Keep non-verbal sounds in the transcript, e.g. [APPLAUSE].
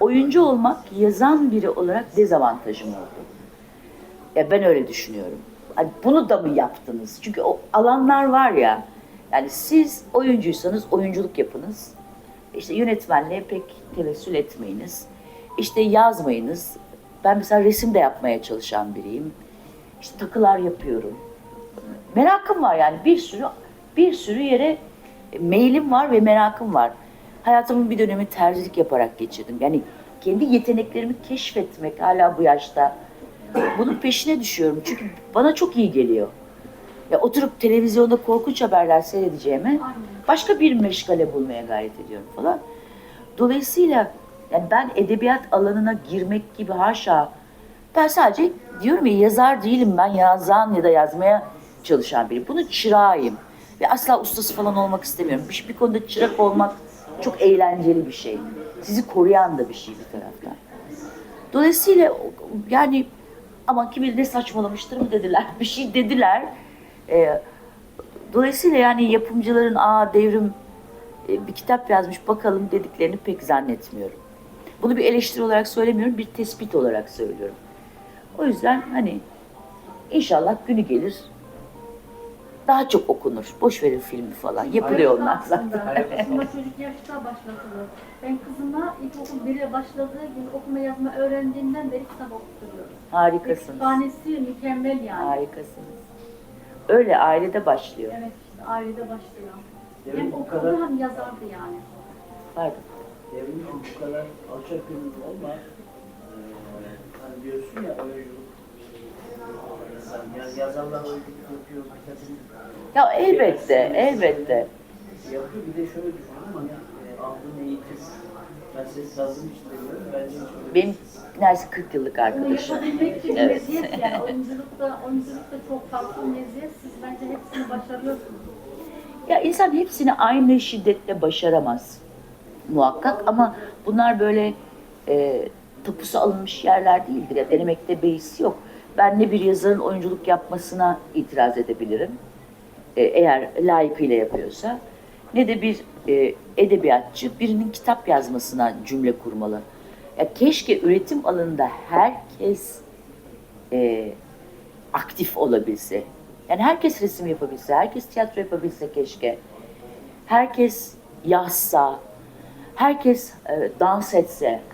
oyuncu olmak yazan biri olarak dezavantajım oldu. Ya ben öyle düşünüyorum. Hani bunu da mı yaptınız? Çünkü o alanlar var ya. Yani siz oyuncuysanız oyunculuk yapınız. İşte yönetmenliğe pek tevessül etmeyiniz. İşte yazmayınız. Ben mesela resim de yapmaya çalışan biriyim. İşte takılar yapıyorum. Merakım var yani bir sürü bir sürü yere mailim var ve merakım var. Hayatımın bir dönemi terzilik yaparak geçirdim. Yani kendi yeteneklerimi keşfetmek hala bu yaşta. Bunun peşine düşüyorum çünkü bana çok iyi geliyor. Ya oturup televizyonda korkunç haberler seyredeceğime başka bir meşgale bulmaya gayret ediyorum falan. Dolayısıyla yani ben edebiyat alanına girmek gibi haşa ben sadece diyorum ya yazar değilim ben yazan ya da yazmaya çalışan biri. Bunun çırağıyım. Ve asla ustası falan olmak istemiyorum. Bir, bir konuda çırak olmak çok eğlenceli bir şey. Sizi koruyan da bir şey bir taraftan. Dolayısıyla yani ama kim bilir ne saçmalamıştır mı dediler. [LAUGHS] Bir şey dediler. Ee, dolayısıyla yani yapımcıların aa devrim e, bir kitap yazmış bakalım dediklerini pek zannetmiyorum. Bunu bir eleştiri olarak söylemiyorum, bir tespit olarak söylüyorum. O yüzden hani inşallah günü gelir daha çok okunur. Boş verin filmi falan. Yapılıyor onlar zaten. Aslında çocuk yaşta başlatılır. Ben kızıma ilkokul 1'e başladığı gibi okuma yazma öğrendiğinden beri kitap okutturuyorum. Harikasınız. Kütüphanesi mükemmel yani. Harikasınız. Öyle ailede başlıyor. Evet işte ailede başlıyor. Devrim Hem bu okudu kadar, hem yazardı yani. Pardon. devrim bu kadar alçak gönüllü olma. Ee, hani diyorsun ya oyunculuk. Yapıyor, Ya elbette, elbette. yapıyor. Bir de şöyle düşünüyorum hani e, aldığın eğitim. Ben yazdım işte. Bence Benim neredeyse 40 yıllık arkadaşım. yapabilmek için Evet. meziyet yani. Oyunculukta, oyunculukta çok farklı meziyet. Siz bence hepsini başarıyorsunuz. Ya insan hepsini aynı şiddetle başaramaz muhakkak ama bunlar böyle e, tapusu alınmış yerler değildir. Ya, denemekte beis yok. Ben ne bir yazarın oyunculuk yapmasına itiraz edebilirim. E, eğer layıkıyla yapıyorsa. Ne de bir e, edebiyatçı birinin kitap yazmasına cümle kurmalı. Ya keşke üretim alanında herkes e, aktif olabilse. Yani herkes resim yapabilse, herkes tiyatro yapabilse keşke. Herkes yazsa, herkes e, dans etse.